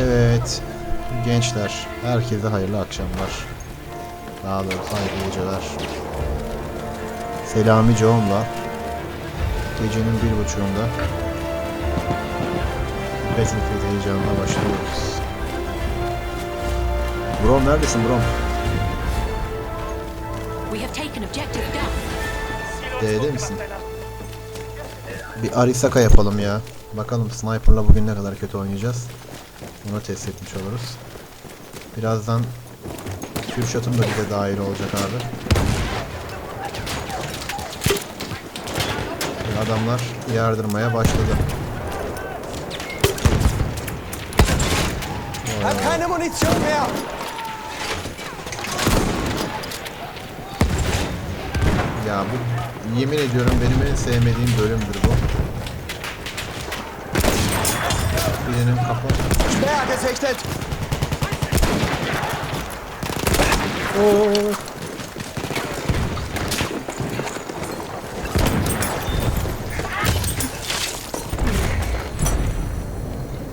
Evet. Gençler, herkese hayırlı akşamlar. Daha doğrusu hayırlı geceler. Selami Coğum'la gecenin bir buçuğunda Battlefield heyecanına başlıyoruz. Brom neredesin Brom? D'de misin? Bir Arisaka yapalım ya. Bakalım Sniper'la bugün ne kadar kötü oynayacağız. Bunu test etmiş oluruz. Birazdan Kürşat'ım da bize dahil olacak abi. Adamlar yardırmaya başladı. Hab keine Munition mehr! Ya bu yemin ediyorum benim en sevmediğim bölümdür bu. Birinin kafa Speer gesichtet! Oo.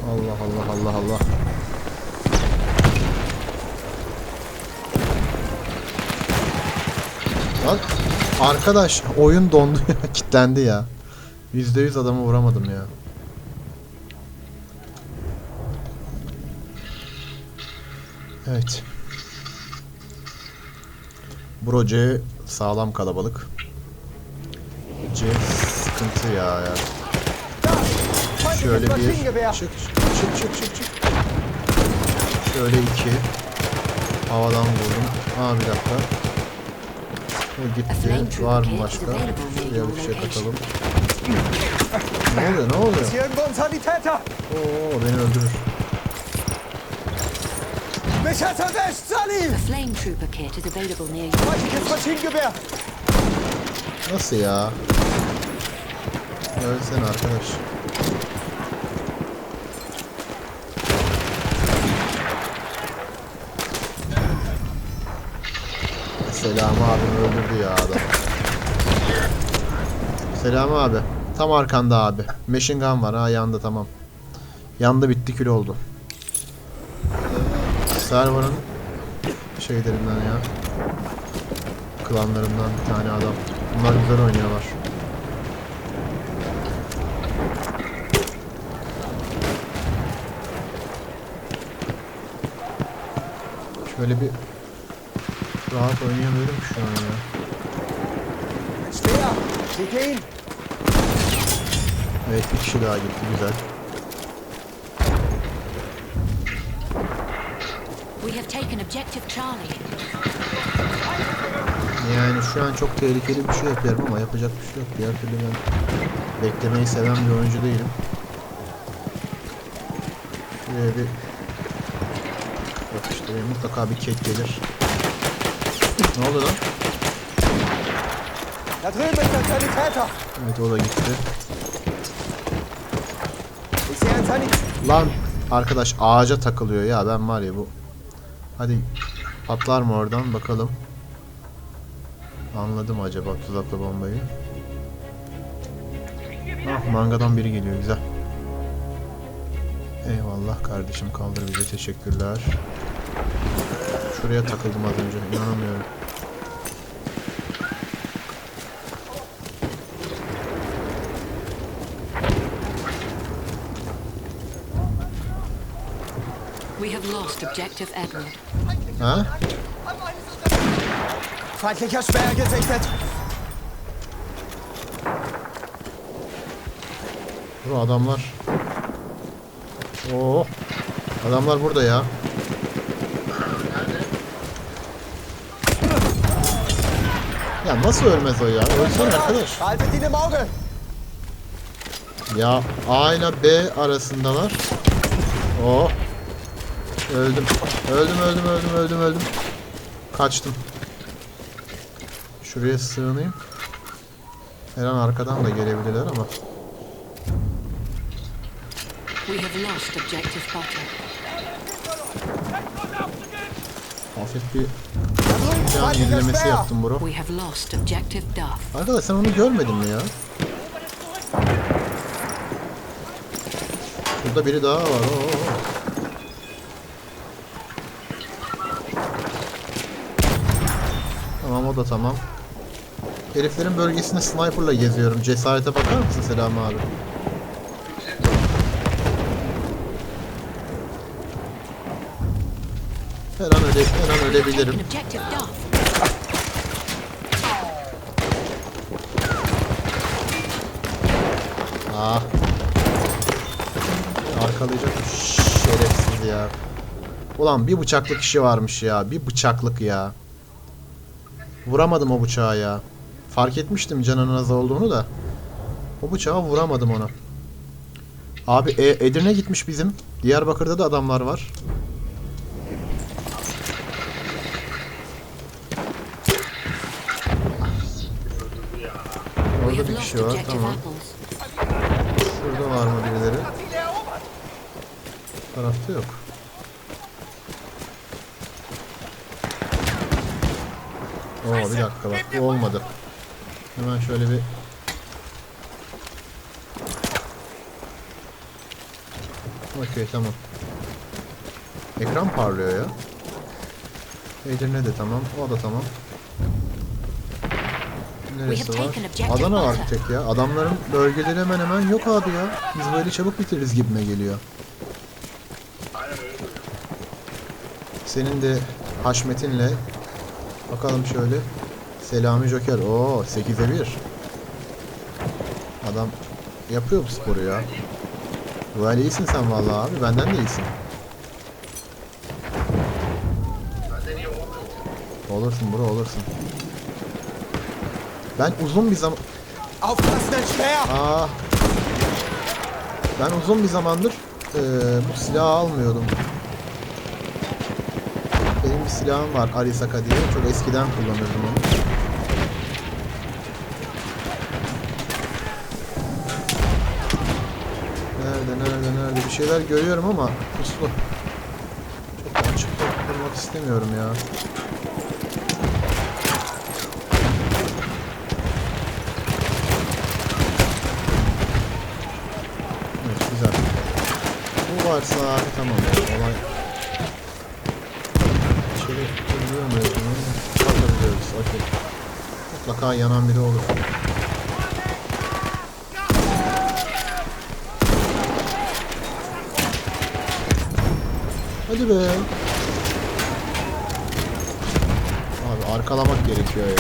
Allah Allah Allah Allah. Lan arkadaş oyun dondu ya kilitlendi ya. %100 adamı vuramadım ya. Evet. Bro C sağlam kalabalık. C sıkıntı ya ya. Şöyle bir çık çık çık çık çık. Şöyle iki. Havadan vurdum. Aa bir dakika. O gitti. Var mı başka? Şuraya bir şey katalım. Ne oluyor ne oluyor? Oo beni öldürür. Mich hat's erwischt, Sunny! A flame trooper kit is available near you. Feindliches Maschinengewehr! Nasıl ya? Ölsene arkadaş. Selami abim öldürdü ya adam. Selami abi. Tam arkanda abi. Machine gun var ha yandı tamam. Yandı bitti kül oldu. Server'ın şeylerinden ya. Klanlarından bir tane adam. Bunlar güzel oynuyorlar. Şöyle bir rahat oynayamıyorum şu an ya. Evet bir kişi daha gitti güzel. Yani şu an çok tehlikeli bir şey yapıyorum ama yapacak bir şey yok. Diğer türlü ben beklemeyi seven bir oyuncu değilim. Şuraya bir benim mutlaka bir kek gelir. Ne oldu lan? Evet o da gitti. Lan arkadaş ağaca takılıyor ya ben var ya bu. Hadi patlar mı oradan bakalım. Anladım acaba tuzaklı bombayı. Ah mangadan biri geliyor güzel. Eyvallah kardeşim kaldır bize teşekkürler. Şuraya takıldım az önce inanamıyorum. Lost objective Edward. Ha? Feindlicher Speer gesichtet! Bu adamlar. Oo. Adamlar burada ya. Ya nasıl ölmez o ya? Ölsene arkadaş. Ya A ile B arasındalar. Oh. Öldüm. Öldüm öldüm öldüm öldüm öldüm. Kaçtım. Şuraya sığınayım. Her an arkadan da gelebilirler ama. Hafif bir can yenilemesi yaptım bro. Arkadaş sen onu görmedin mi ya? Burada biri daha var. Oo. Tamam o da tamam. Heriflerin bölgesinde sniperla geziyorum. Cesarete bakar mısın Selam abi? Her an, öle, her an ölebilirim. Ah. Arkalayacak şerefsiz ya. Ulan bir bıçaklık kişi varmış ya. Bir bıçaklık ya. Vuramadım o bıçağı ya. Fark etmiştim canının az olduğunu da. O bıçağı vuramadım ona. Abi e, Edirne gitmiş bizim. Diyarbakır'da da adamlar var. Orada bir kişi var. Tamam. Şurada var mı birileri? Bu tarafta yok. Oo bir dakika bak bu olmadı. Hemen şöyle bir Okey tamam. Ekran parlıyor ya. Edirne de tamam. O da tamam. Neresi var? Adana var bir tek ya. Adamların bölgeleri hemen hemen yok abi ya. Biz böyle çabuk bitiririz gibime geliyor. Senin de Haşmet'inle bakalım şöyle. Selami Joker. Oo 8'e 1. Adam yapıyor bu sporu ya. Böyle iyisin sen vallahi abi. Benden de iyisin. Olursun bro olursun. Ben uzun bir zaman... Aa. Ben uzun bir zamandır eee, bu silahı almıyordum. Bir silahım var Arisaka diye. Çok eskiden kullanırdım onu. Nerede nerede nerede bir şeyler görüyorum ama puslu. Çok açıkta durmak istemiyorum ya. Evet güzel. Bu varsa tamam ya olay. İçeri girebiliyor muyuz bunu? Bakabiliyoruz okey. Mutlaka yanan biri olur. Hadi be. Abi arkalamak gerekiyor ya.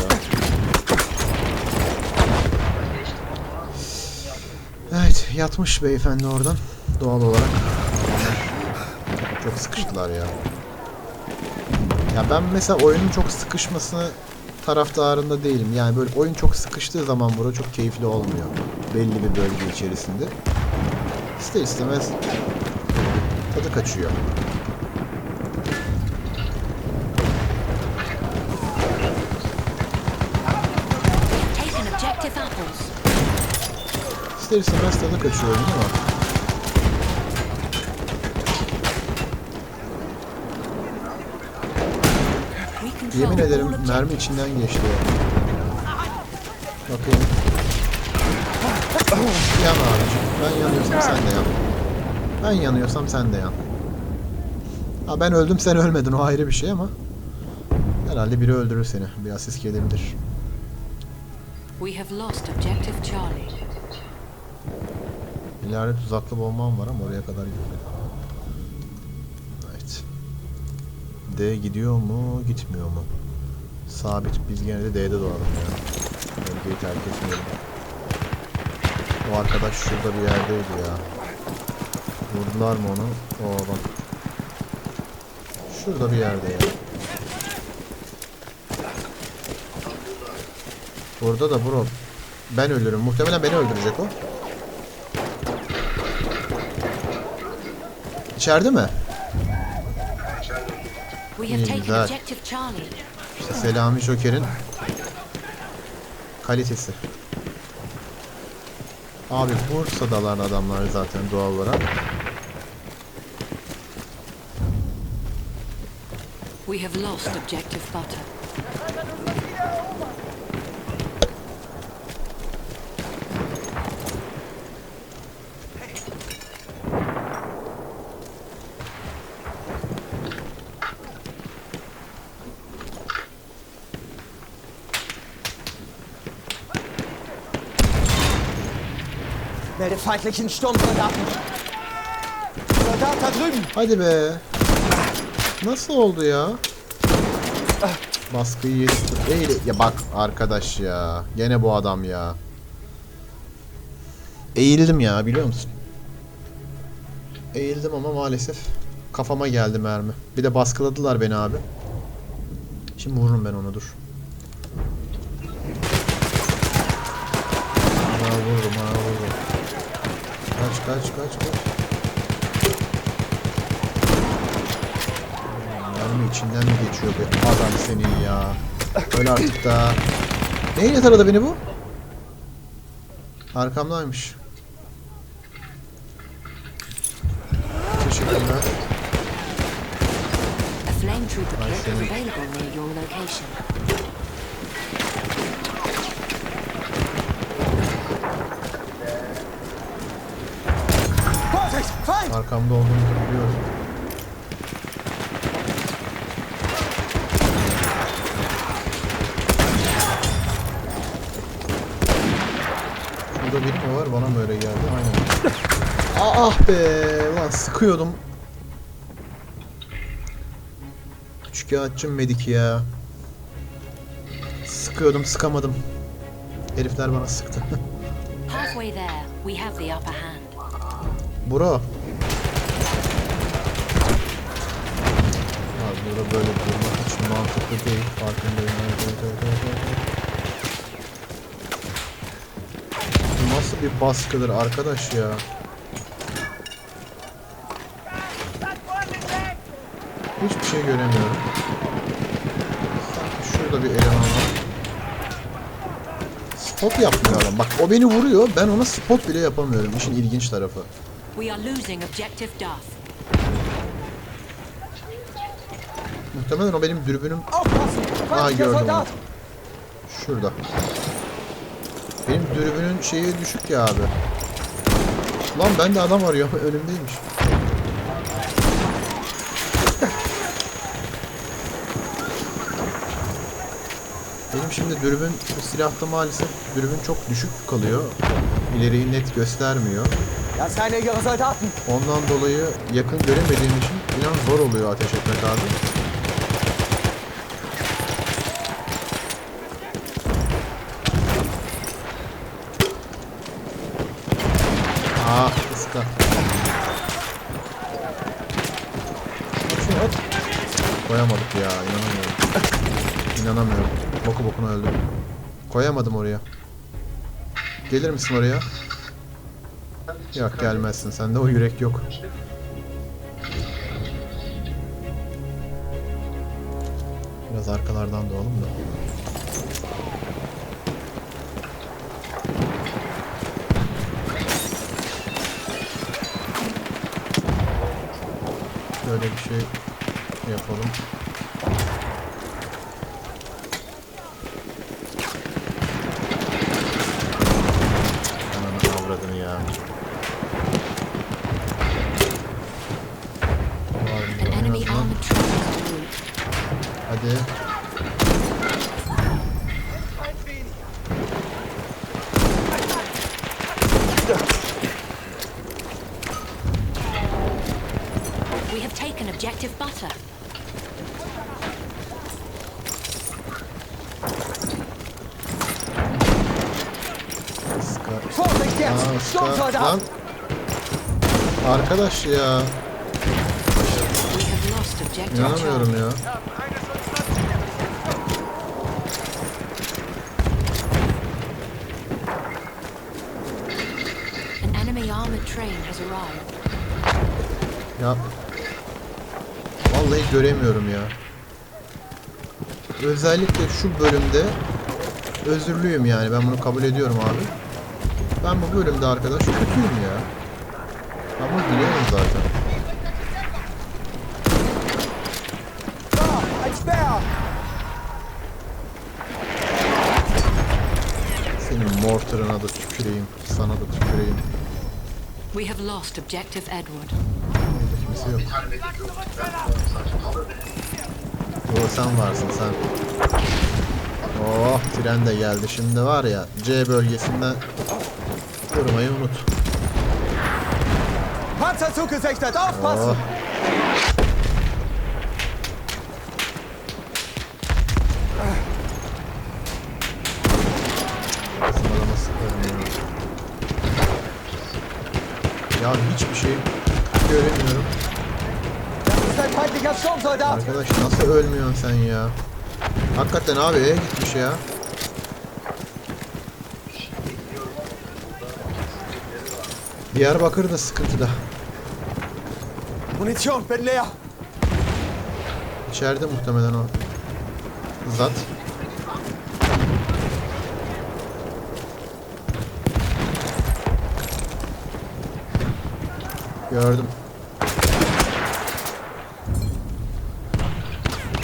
Evet yatmış beyefendi oradan doğal olarak. Çok sıkıştılar ya. Ya ben mesela oyunun çok sıkışmasını taraftarında değilim. Yani böyle oyun çok sıkıştığı zaman bura çok keyifli olmuyor. Belli bir bölge içerisinde. İster istemez tadı kaçıyor. İster istemez tadı kaçıyor oyunun ama. Yemin ederim mermi içinden geçti ya. Bakayım. Yan abicim. Ben yanıyorsam sen de yan. Ben yanıyorsam sen de yan. Ha ben öldüm sen ölmedin o ayrı bir şey ama. Herhalde biri öldürür seni. Bir asist gelebilir. We have lost objective Charlie. İleride tuzaklı bombam var ama oraya kadar gitmedi. D gidiyor mu, gitmiyor mu? Sabit. Biz gene de D'de doğalım ya. Bölgeyi terk etmeyelim. O arkadaş şurada bir yerdeydi ya. Vurdular mı onu? Oo bak. Şurada bir yerde ya. Burada da bro. Ben ölürüm. Muhtemelen beni öldürecek o. İçeride mi? Güzel. objective Charlie. İşte Selami Joker'in kalitesi. Abi Bursa'dalar adamlar zaten doğal olarak. We have lost objective butter. Melde feindlichen Sturmsoldaten. Soldat da drüben. Hadi be. Nasıl oldu ya? Baskıyı. Eğil. Ya bak arkadaş ya. Gene bu adam ya. Eğildim ya biliyor musun? Eğildim ama maalesef kafama geldi mermi. Bir de baskıladılar beni abi. Şimdi vururum ben onu dur. Kaç kaç kaç. Mermi içinden mi geçiyor be adam senin ya. Öyle artık da. Neyle taradı beni bu? Arkamdaymış. Teşekkürler. A flame trooper kit available near your location. Arkamda olduğunu biliyorum. Şurada biri mi var? Bana mı öyle geldi? Aynen. Ah be! Ulan sıkıyordum. Şikayetçim medik ya. Sıkıyordum, sıkamadım. Herifler bana sıktı. Halfway there, we have the upper hand. Bro. Abi burada böyle durmak hiç mantıklı değil. Farkındayım. Bu nasıl bir baskıdır arkadaş ya? Hiçbir şey göremiyorum. Şurada bir eleman var. Spot yapmıyor adam. Bak o beni vuruyor. Ben ona spot bile yapamıyorum. İşin ilginç tarafı. We are losing objective Duff. Muhtemelen o benim dürbünüm! Aa gördüm onu. Şurada. Benim dürbünün şeyi düşük ya abi. Lan ben de adam arıyorum. Önümdeymiş. Benim şimdi dürbün silahta maalesef dürbün çok düşük kalıyor. İleriyi net göstermiyor. Einige ihre Soldaten. Ondan dolayı yakın göremediğim için inan zor oluyor ateş etmek abi. Ah ıska. At şunu at. Koyamadık ya inanamıyorum. İnanamıyorum. Bokuna öldüm. Koyamadım oraya. Gelir misin oraya? Yok gelmezsin. Sende o yürek yok. Biraz arkalardan doğalım da. Böyle bir şey yapalım. Ananı avradını ya. Var mı? An En enemy azından- armored truck is en route. Hadi. We have objective butter. Aa. Lan. Arkadaş ya. İnanamıyorum ya. An enemy armored train has arrived. Ya. Göremiyorum ya. Özellikle şu bölümde özürlüyüm yani. Ben bunu kabul ediyorum abi. Ben bu bölümde arkadaş kötüyüm ya. Bunu biliyorum zaten. Senin mortarına da tüküreyim. Sana da tüküreyim. We have lost objective Edward. Kimse yok. Yo sen varsın sen. Oh tren de geldi. Şimdi var ya C bölgesinden vurmayı unut. Panzer zugesichtet! Aufpassen! Oh. Ya hiçbir şey göremiyorum. Arkadaş nasıl ölmüyorsun sen ya? Hakikaten abi gitmiş ya. Diyarbakır da sıkıntıda. Munition, bin leer! İçeride muhtemelen o. Zat. Gördüm.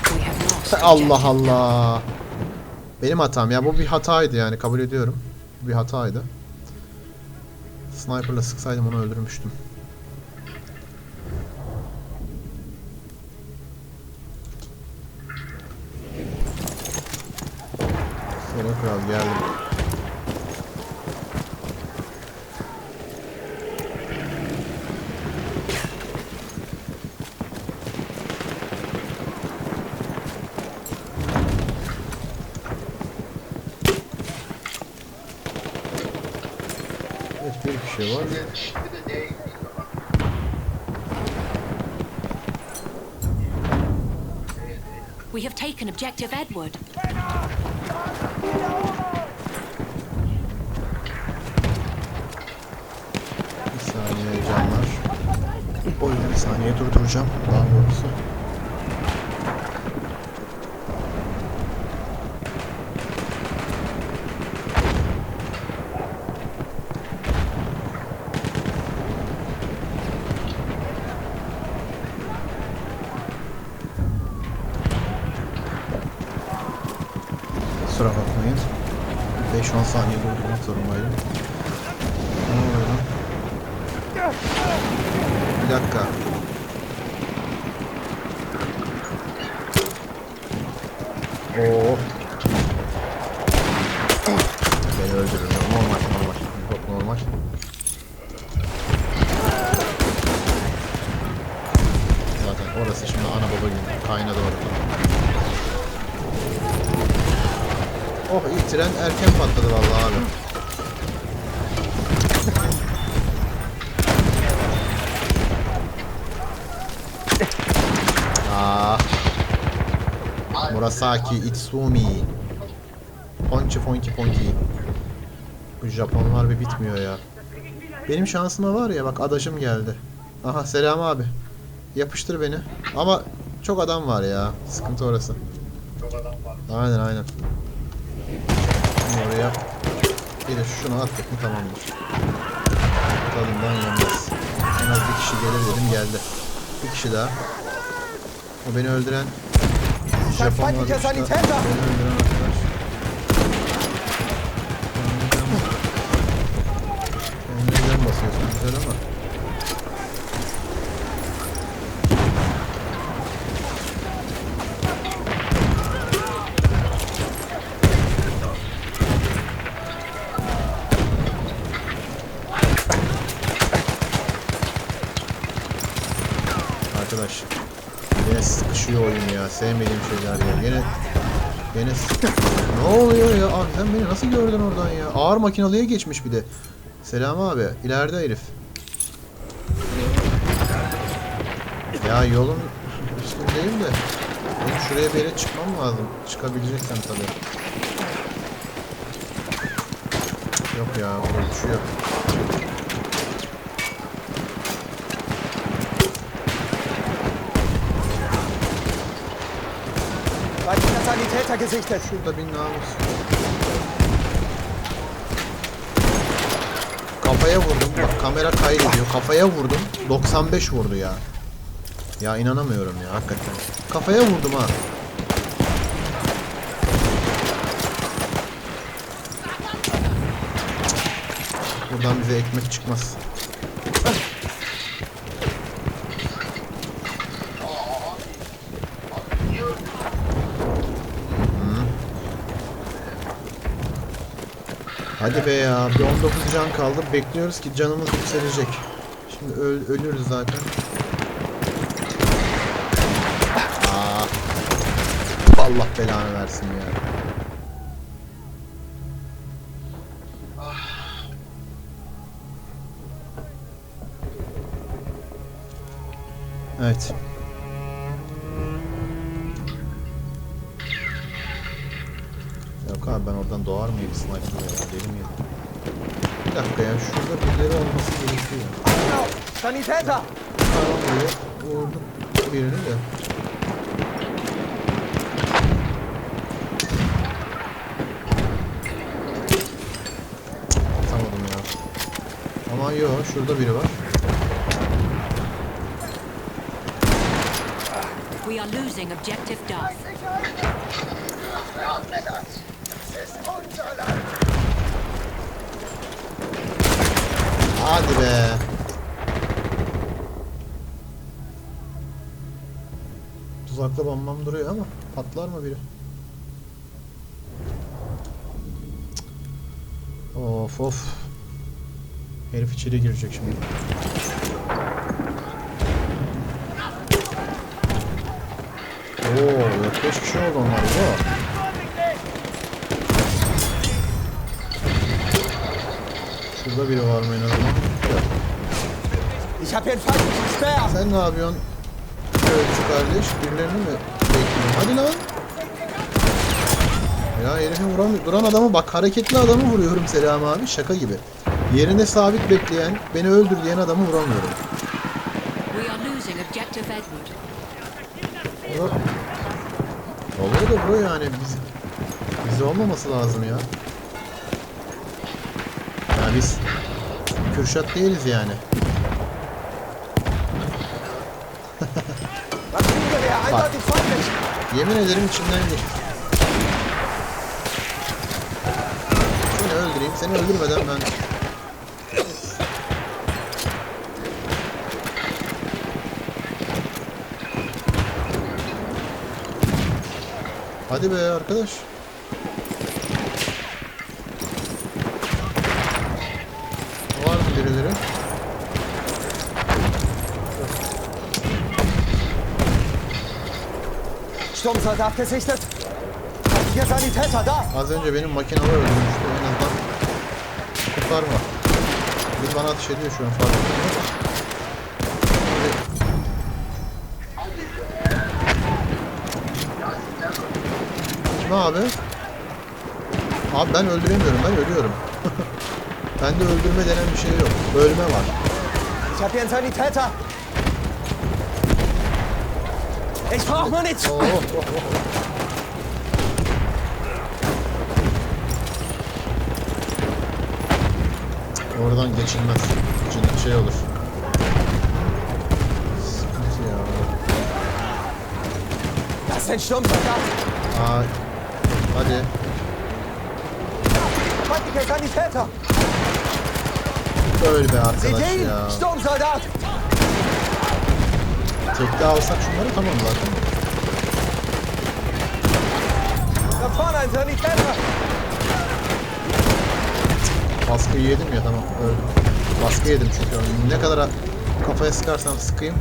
We have lost Allah Allah. Benim hatam ya bu bir hataydı yani kabul ediyorum. Bu bir hataydı. Sniper'la sıksaydım onu öldürmüştüm. Selam kral geldim. Evet bir kişi var. We have taken objective Edward. Bir saniye canlar. Oyunu bir saniye durduracağım. Daha doğrusu. Kusura bakmayın. 5-10 saniye durdurmak zorundayım. Ne oluyor lan? Bir dakika. Oo. Beni öldürür. Normal, normal. Çok normal. Zaten orası şimdi ana baba günü. Kaynadı orada. Oh iyi tren erken patladı vallahi abi. Ah. Murasaki Itsumi. Ponchi Ponchi Ponchi. Bu Japonlar bir bitmiyor ya. Benim şansıma var ya bak adaşım geldi. Aha selam abi. Yapıştır beni. Ama çok adam var ya. Sıkıntı orası. Aynen aynen. Şimdi oraya bir de şunu attık mı tamamdır. Tadından yenmez. En az bir kişi gelir dedim geldi. Bir kişi daha. O beni öldüren Japon Sanitäter! Beni öldüren arkadaş. Kendine basıyorsun güzel ama. Arkadaş Yine sıkışıyor oyun ya. Sevmediğim şeyler ya. Yine Yine Ne oluyor ya? Abi sen beni nasıl gördün oradan ya? Ağır makinalıya geçmiş bir de. Selam abi. İleride herif. Ya yolun üstündeyim de. Benim şuraya bir yere çıkmam lazım. Çıkabileceksem tabii. Yok ya, orada düşüyor. Sanitäter gesichtet! Şurada bir namus. Kafaya vurdum. Bak kamera kaydediyor. Kafaya vurdum. 95 vurdu ya. Ya inanamıyorum ya hakikaten. Kafaya vurdum ha. Buradan bize ekmek çıkmaz. Hadi be ya. Bir 19 can kaldı. Bekliyoruz ki canımız yükselecek. Şimdi öl- ölürüz zaten. Aa. Allah belanı versin ya. Evet. Oradan doğar mıyım sniper'la ya deli miyim? Bir dakika ya şurada birileri olması gerekiyor. Sanitäter! Tamam böyle vurdum birini de. Atamadım ya. Ama yok şurada biri var. We are losing objective Duff. Hadi be. Tuzaklı bombam duruyor ama patlar mı biri? Of of. Herif içeri girecek şimdi. Oo, 4-5 kişi oldu onlar bu. Şurada biri var mı en azından? Ich habe hier einen feindlichen Speer! Sen ne yapıyorsun? Ölçü kardeş. Birilerini mi bekliyorsun? Hadi lan. Ya herifi vuramıyor. Duran adamı bak hareketli adamı vuruyorum Selam abi. Şaka gibi. Yerinde sabit bekleyen, beni öldür diyen adamı vuramıyorum. O da... Oluyor da bro yani biz... Bizde olmaması lazım ya. Ya biz... Kürşat değiliz yani. Yemin ederim içimden geçti. Seni öldüreyim. Seni öldürmeden ben... Hadi be arkadaş. Var mı birileri? Sturmsoldat gesichtet! Feindlicher Sanitäter, da! Az önce benim makinalar öldürmüştü en azından kurtarma. Bir bana ateş ediyor şu an farkındayım. Kim abi? Abi ben öldüremiyorum ben ölüyorum. Bende öldürme denen bir şey yok. Ölme var. Ich habe hier einen Sanitäter! Ich brauche Munition! Oh, oh, oh, oh. Oradan geçilmez. Cin- şey olur. Sıkıntı ya. Das ist ein Sturmsoldat! Aa, hadi. Feindlicher Sanitäter! Öl be arkadaş ya. Sturmsoldat! Tekte alsak şunları tamam zaten. Baskıyı yedim ya tamam öldüm. Baskı yedim çünkü. Ne kadar kafaya sıkarsam sıkayım.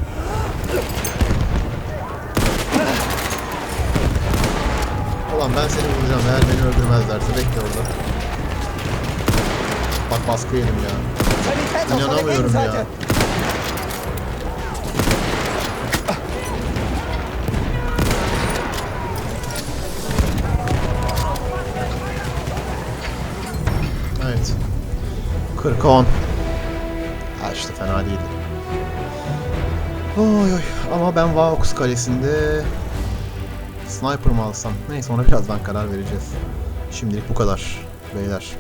Ulan ben seni vuracağım eğer beni öldürmezlerse bekle orada. Bak baskı yedim ya. İnanamıyorum ya. 40 10. Ha işte fena değildi. Oy oy. Ama ben Vaux kalesinde sniper mı alsam? Neyse ona birazdan karar vereceğiz. Şimdilik bu kadar beyler.